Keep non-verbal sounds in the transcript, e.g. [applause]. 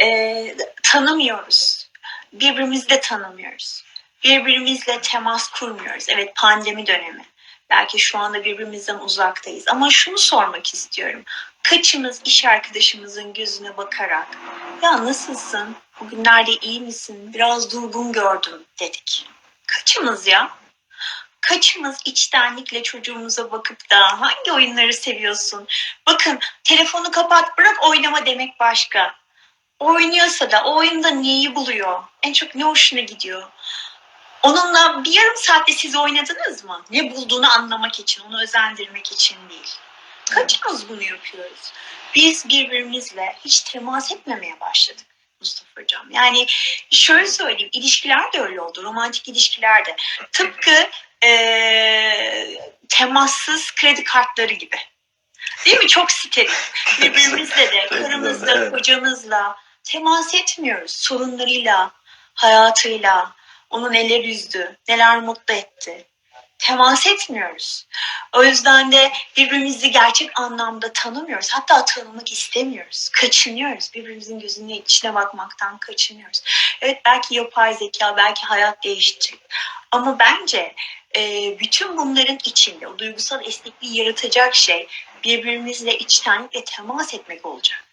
Ee, tanımıyoruz. Birbirimizi de tanımıyoruz. Birbirimizle temas kurmuyoruz. Evet pandemi dönemi. Belki şu anda birbirimizden uzaktayız. Ama şunu sormak istiyorum. Kaçımız iş arkadaşımızın gözüne bakarak ya nasılsın? Bugünlerde iyi misin? Biraz durgun gördüm dedik. Kaçımız ya? Kaçımız içtenlikle çocuğumuza bakıp da hangi oyunları seviyorsun? Bakın telefonu kapat bırak oynama demek başka. Oynuyorsa da o oyunda neyi buluyor? En çok ne hoşuna gidiyor? Onunla bir yarım saatte siz oynadınız mı? Ne bulduğunu anlamak için, onu özendirmek için değil. Kaçımız bunu yapıyoruz? Biz birbirimizle hiç temas etmemeye başladık Mustafa Hocam. Yani şöyle söyleyeyim, ilişkiler de öyle oldu, romantik ilişkiler de. Tıpkı eee, temassız kredi kartları gibi. Değil mi? Çok steril. [laughs] Birbirimizle de, karımızla, kocamızla temas etmiyoruz. Sorunlarıyla, hayatıyla, onu neler üzdü, neler mutlu etti. Temas etmiyoruz. O yüzden de birbirimizi gerçek anlamda tanımıyoruz. Hatta tanımak istemiyoruz. Kaçınıyoruz. Birbirimizin gözünün içine bakmaktan kaçınıyoruz. Evet belki yapay zeka, belki hayat değişecek. Ama bence e, bütün bunların içinde o duygusal esnekliği yaratacak şey birbirimizle içtenlikle temas etmek olacak.